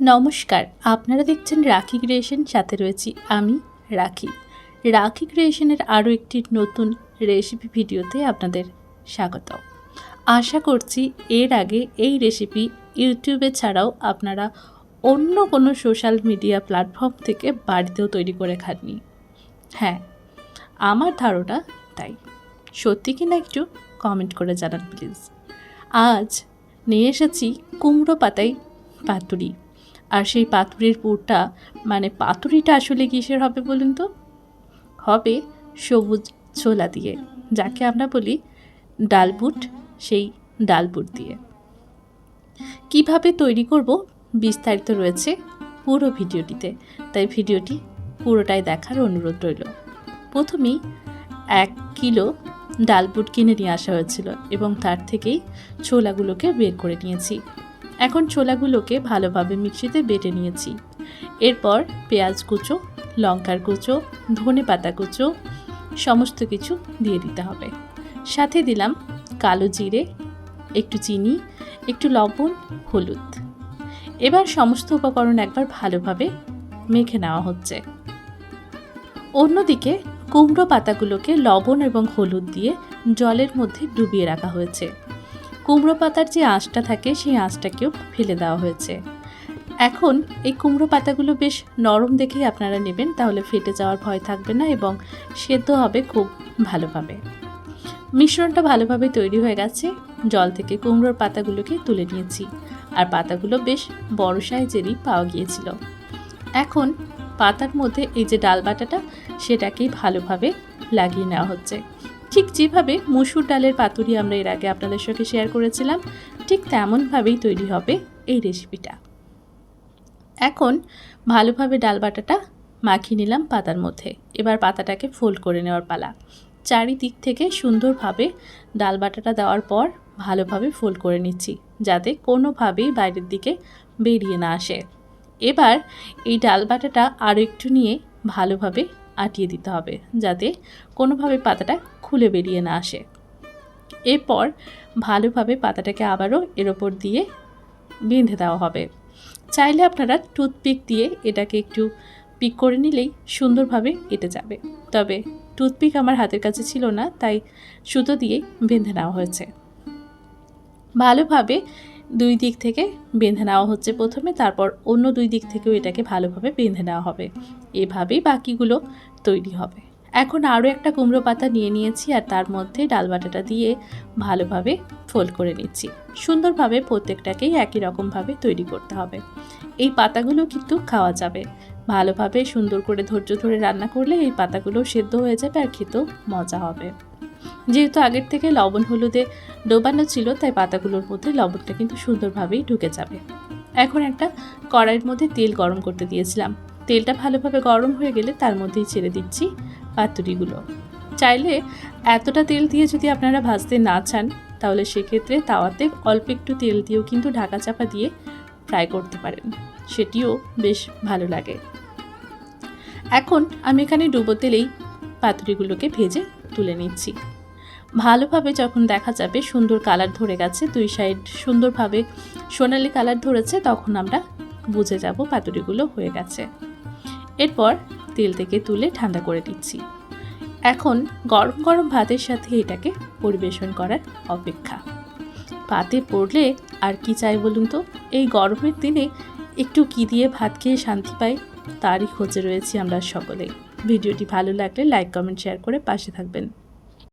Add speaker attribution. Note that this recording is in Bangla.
Speaker 1: নমস্কার, আপনারা দেখছেন রাখি ক্রিয়েশন, সাথে রয়েছি আমি, রাখি। রাখি ক্রিয়েশনের আরও একটি নতুন রেসিপি ভিডিওতে আপনাদের স্বাগত আশা করছি এর আগে এই রেসিপি ইউটিউবে ছাড়াও আপনারা অন্য কোনো সোশ্যাল মিডিয়া প্ল্যাটফর্ম থেকে বাড়িতেও তৈরি করে খাননি। হ্যাঁ আমার ধারণা তাই। সত্যি কি না একটু কমেন্ট করে জানান প্লিজ আজ নিয়ে এসেছি কুমড়ো পাতায় পাতুরি। আর সেই পাতুরির পুরটা মানে পাতুরিটা আসলে কিসের হবে বলুন তো? হবে সবুজ ছোলা দিয়ে, যাকে আমরা বলি ডালবুট, সেই ডালবুট দিয়ে। কীভাবে তৈরি করব বিস্তারিত রয়েছে পুরো ভিডিওটিতে, তাই ভিডিওটি পুরোটাই দেখার অনুরোধ রইল। প্রথমেই এক কিলো ডালবুট কিনে নিয়ে আসা হয়েছিল এবং তার থেকেই ছোলাগুলোকে বের করে নিয়েছি। এখন ছোলাগুলোকে ভালোভাবে মিক্সিতে বেটে নিয়েছি। এরপর পেঁয়াজ কুচো, লঙ্কার কুচো, ধনে পাতা কুচো, সমস্ত কিছু দিয়ে দিতে হবে। সাথে দিলাম কালো জিরে, একটু চিনি, একটু লবণ, হলুদ। এবার সমস্ত উপকরণ একবার ভালোভাবে মেখে নেওয়া হচ্ছে। অন্যদিকে কুমড়ো পাতাগুলোকে লবণ এবং হলুদ দিয়ে জলের মধ্যে ডুবিয়ে রাখা হয়েছে। কুমড়ো পাতার যে আঁশটা থাকে, সেই আঁশটাকেও ফেলে দেওয়া হয়েছে। এখন এই কুমড়ো পাতাগুলো বেশ নরম দেখেই আপনারা নেবেন, তাহলে ফেটে যাওয়ার ভয় থাকবে না এবং সেদ্ধ হবে খুব ভালোভাবে। মিশ্রণটা ভালোভাবে তৈরি হয়ে গেছে। জল থেকে কুমড়োর পাতাগুলোকে তুলে নিয়েছি। আর পাতাগুলো বেশ বড় সাইজেরই পাওয়া গিয়েছিল। এখন পাতার মধ্যে এই যে ডাল বাটাটা, সেটাকেই ভালোভাবে লাগিয়ে নেওয়া হচ্ছে। ঠিক যেভাবে মসুর ডালের পাতুরি আমরা এর আগে আপনাদের সঙ্গে শেয়ার করেছিলাম, ঠিক তেমনভাবেই তৈরি হবে এই রেসিপিটা এখন ভালোভাবে ডাল বাটাটা মাখিয়ে নিলাম পাতার মধ্যে। এবার পাতাটাকে ফোল্ড করে নেওয়ার পালা। চারিদিক থেকে সুন্দরভাবে ডাল বাটাটা দেওয়ার পর ভালোভাবে ফোল্ড করে নিচ্ছি, যাতে কোনোভাবেই বাইরের দিকে বেরিয়ে না আসে। এবার এই ডাল বাটাটা আরও একটু নিয়ে ভালোভাবে আটিয়ে দিতে হবে, যাতে কোনোভাবে পাতাটা খুলে বেরিয়ে না আসে। এরপর ভালোভাবে পাতাটাকে আবারও এর ওপর দিয়ে বেঁধে দেওয়া হবে। চাইলে আপনারা টুথপিক দিয়ে এটাকে একটু পিক করে নিলেই সুন্দরভাবে কেটে যাবে। তবে টুথপিক আমার হাতের কাছে ছিল না, তাই সুতো দিয়ে বেঁধে নেওয়া হয়েছে। ভালোভাবে দুই দিক থেকে বেঁধে নেওয়া হচ্ছে প্রথমে, তারপর অন্য দুই দিক থেকেও এটাকে ভালোভাবে বেঁধে নেওয়া হবে। এভাবেই বাকিগুলো তৈরি হবে। এখন আরও একটা কুমড়ো পাতা নিয়ে নিয়েছি আর তার মধ্যে ডাল বাটাটা দিয়ে ভালোভাবে ফোল্ড করে নিচ্ছি। সুন্দরভাবে প্রত্যেকটাকেই একই রকমভাবে তৈরি করতে হবে। এই পাতাগুলো কিন্তু খাওয়া যাবে। ভালোভাবে সুন্দর করে ধৈর্য ধরে রান্না করলে এই পাতাগুলো সেদ্ধ হয়ে যাবে আর খেতেও মজা হবে। যেহেতু আগের থেকে লবণ হলুদে ডোবানো ছিল, তাই পাতাগুলোর মধ্যে লবণটা কিন্তু সুন্দরভাবেই ঢুকে যাবে। এখন একটা কড়াইয়ের মধ্যে তেল গরম করতে দিয়েছিলাম। তেলটা ভালোভাবে গরম হয়ে গেলে তার মধ্যেই ছেড়ে দিচ্ছি। পাতুরিগুলো চাইলে এতটা তেল দিয়ে যদি আপনারা ভাজতে না চান, তাহলে সেক্ষেত্রে তাওয়াতে অল্প একটু তেল দিয়েও কিন্তু ঢাকা চাপা দিয়ে ফ্রাই করতে পারেন। সেটিও বেশ ভালো লাগে। এখন আমি এখানে ডুবো তেলেই পাতুরিগুলোকে ভেজে তুলে নিচ্ছি। ভালোভাবে যখন দেখা যাবে সুন্দর কালার ধরে গেছে, দুই সাইড সুন্দরভাবে সোনালি কালার ধরেছে, তখন আমরা বুঝে যাব পাতুরিগুলো হয়ে গেছে। এরপর তেল থেকে তুলে ঠান্ডা করে দিচ্ছি। এখন গরম গরম ভাতের সাথে এটাকে পরিবেশন করার অপেক্ষা। পাতে পড়লে আর কি চাই বলুন তো? এই গরমের দিনে একটু কি দিয়ে ভাত খেয়ে শান্তি পাই, তারই খোঁজে রয়েছি আমরা সকলে। ভিডিওটি ভালো লাগলে লাইক, কমেন্ট, শেয়ার করে পাশে থাকবেন।